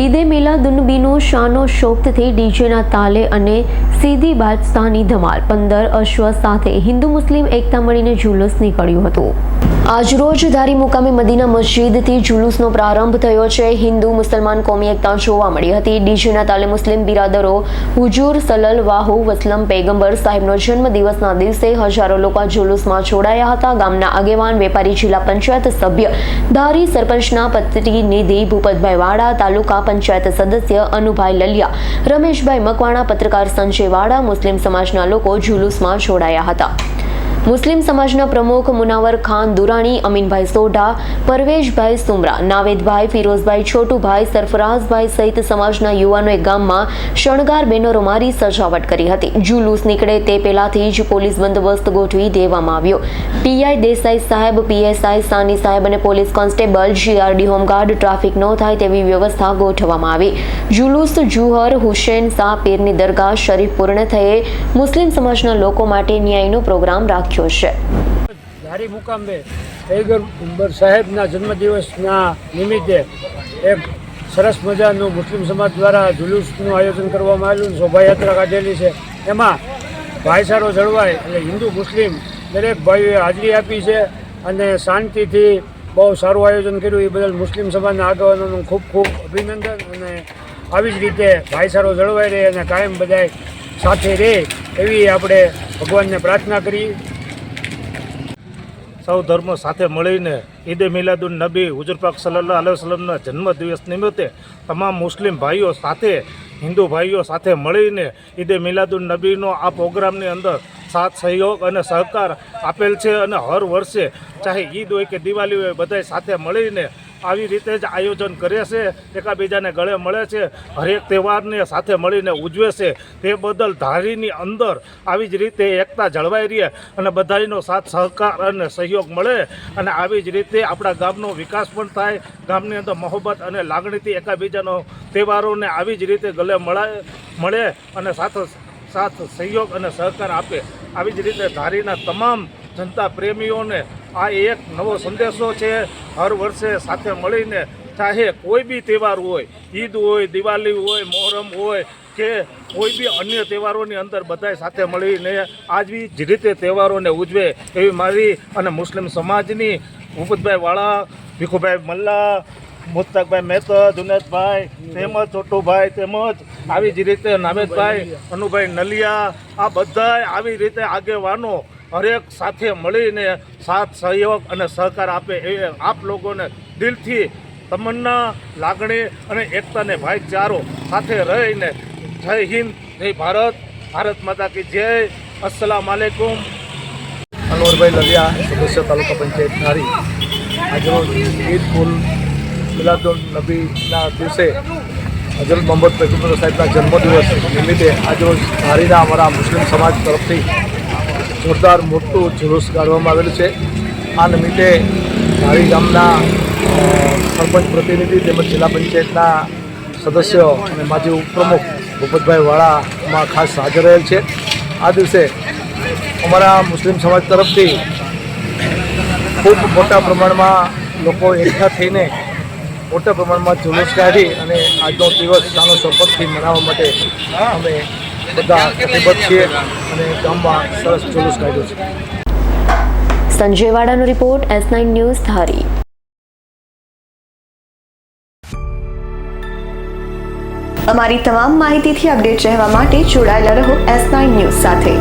ઈદે મિલાદુન્નબીનો શાનો શોકતથી ડીજેના તાલે અને સીધી બાદશાહની ધમાલ. પંદર અશ્વ સાથે હિન્દુ મુસ્લિમ એકતા મળીને જુલુસ નીકળ્યું હતું. આજરોજ ધારી મુકામે મદીના મસ્જિદથી જુલુસનો પ્રારંભ થયો છે. હિન્દુ, મુસલમાન કોમી એકતા જોવા મળી હતી. ડીજેના તાલે મુસ્લિમ બિરાદરો હુજુર, સલલ, વાહુ, વસલમ, પેગંબર સાહેબનો જન્મદિવસના દિવસે હજારો લોકો જુલુસમાં જોડાયા હતા. ગામના આગેવાન, વેપારી, જિલ્લા પંચાયત સભ્ય, ધારી સરપંચના પ્રતિનિધિ ભૂપતભાઈ વાડા, તાલુકા પંચાયત સદસ્ય અનુભાઈ લલિયા, રમેશભાઈ મકવાણા, પત્રકાર સંજય વાડા, મુસ્લિમ સમાજના લોકો જુલુસમાં જોડાયા હતા. મુસ્લિમ સમાજના પ્રમુખ મુનાવર ખાન, દુરાણી, અમીનભાઈ સોઢા, પરવેશભાઈ સુમરા, નાવેદભાઈ, ફિરોઝભાઈ છોટુભાઈ, સરફરાઝભાઈ સહિત સમાજના યુવાનોએ ગામમાં શણગાર બેનરો મારી સજાવટ કરી હતી. જુલુસ નીકળે તે પહેલાથી જ પોલીસ બંદોબસ્ત ગોઠવી દેવામાં આવ્યો. પીઆઈ દેસાઈ સાહેબ, પીએસઆઈ સાની સાહેબ અને police constable, GRD home guard, traffic ન થાય તેવી વ્યવસ્થા ગોઠવવામાં આવી. જુલુસ, જુહર, હુસેન શાહ પીરની દરગાહ શરીફ પૂર્ણ થયે મુસ્લિમ સમાજના લોકો માટે ન્યાયનો પ્રોગ્રામ રાખ્યો છે. ધારી મુકામે પૈગંબર સાહેબના જન્મદિવસના નિમિત્તે એક સરસ મજાનું મુસ્લિમ સમાજ દ્વારા જુલુસનું આયોજન કરવામાં આવેલું, શોભાયાત્રા કાઢેલી છે. એમાં ભાઈચારો જળવાય એટલે હિન્દુ, મુસ્લિમ દરેક ભાઈઓએ હાજરી આપી છે અને શાંતિથી બહુ સારું આયોજન કર્યું. એ બદલ મુસ્લિમ સમાજના આગેવાનોનું ખૂબ ખૂબ અભિનંદન અને આવી જ રીતે ભાઈચારો જળવાઈ રહે અને કાયમ બધાય સાથે રહે એવી આપણે ભગવાનને પ્રાર્થના કરીએ સૌ ધર્મો સાથે મળીને ઈદે મિલાદુન નબી હુજુરપાક સલ્લાહ વસલમના વસલ્લમના જન્મદિવસ નિમિત્તે તમામ મુસ્લિમ ભાઈઓ સાથે, હિન્દુ ભાઈઓ સાથે મળીને ઈદે મિલાદુન નબીનો આ પ્રોગ્રામની અંદર સાથ, સહયોગ અને સહકાર આપેલ છે અને હર વર્ષે ચાહે ઈદ હોય કે દિવાળી હોય, બધાય સાથે મળીને આવી રીતે જ આયોજન કરે છે. એકાબીજાને ગળે મળે છે. હરેક તહેવારને સાથે મળીને ઉજવે છે. તે બદલ ધારીની અંદર આવી જ રીતે એકતા જળવાઈ રહે અને બધાનો સાથ, સહકાર અને સહયોગ મળે અને આવી જ રીતે આપણા ગામનો વિકાસ પણ થાય. ગામની અંદર મોહબ્બત અને લાગણીથી એકાબીજાનો તહેવારોને આવી જ રીતે ગળે મળાય મળે અને સાથ સાથ, સહયોગ અને સહકાર આપે. આવી જ રીતે ધારીના તમામ જનતા પ્રેમીઓને આ એક નવો સંદેશો છે, હર વર્ષે સાથે મળીને ચાહે કોઈ બી તહેવાર હોય, ઈદ હોય, દિવાળી હોય, મોહરમ હોય, કે કોઈ બી અન્ય તહેવારોની અંદર બધાય સાથે મળીને આવી જ રીતે તહેવારોને ઉજવે એવી મારી અને મુસ્લિમ સમાજની ભૂપતભાઈ વાળા, ભીખુભાઈ મલ્લા, મુસ્તકભાઈ મહેતા, જુનેદભાઈ તેમજ છોટુભાઈ તેમજ આવી જ રીતે નામેદભાઈ, અનુભાઈ નલિયા, આ બધાય આવી રીતે આગેવાનો હરેક સાથે મળીને સાથ, સહયોગ અને સહકાર આપે એ આપ લોકોને દિલથી તમન્ના, લાગણી અને એકતાને ભાઈચારો સાથે રહીને જય હિન્દ, જય ભારત ભારત માતા કી જય. અસલામ આલેકુમ. અનવરભાઈ લલિયા, સદસ્ય તાલુકા પંચાયત ધારી. આજરોજ ઈદ કુલ મિલાદુલ નબીના દિવસે હજરત મોહમ્મદ પૈગંબર સાહેબના જન્મદિવસ નિમિત્તે આજરોજ ધારીના અમારા મુસ્લિમ સમાજ તરફથી જોરદાર મોટું જુલુસ કાઢવામાં આવેલું છે. આ નિમિત્તે ધારી ગામના સરપંચ પ્રતિનિધિ તેમજ જિલ્લા પંચાયતના સદસ્યો અને માજી ઉપપ્રમુખ ભૂપતભાઈ વાળામાં ખાસ હાજર રહેલ છે. આ દિવસે અમારા મુસ્લિમ સમાજ તરફથી ખૂબ મોટા પ્રમાણમાં લોકો એકઠા થઈને મોટા પ્રમાણમાં જુલુસ કાઢી અને આજનો દિવસ સાનો શપથથી મનાવવા માટે અમે બધા છે Sanjay વાડાનો report S nine news Dhari. અમારી તમામ માહિતીથી અપડેટ રહેવા માટે જોડાયેલા રહો એસ નાઇન ન્યૂઝ સાથે.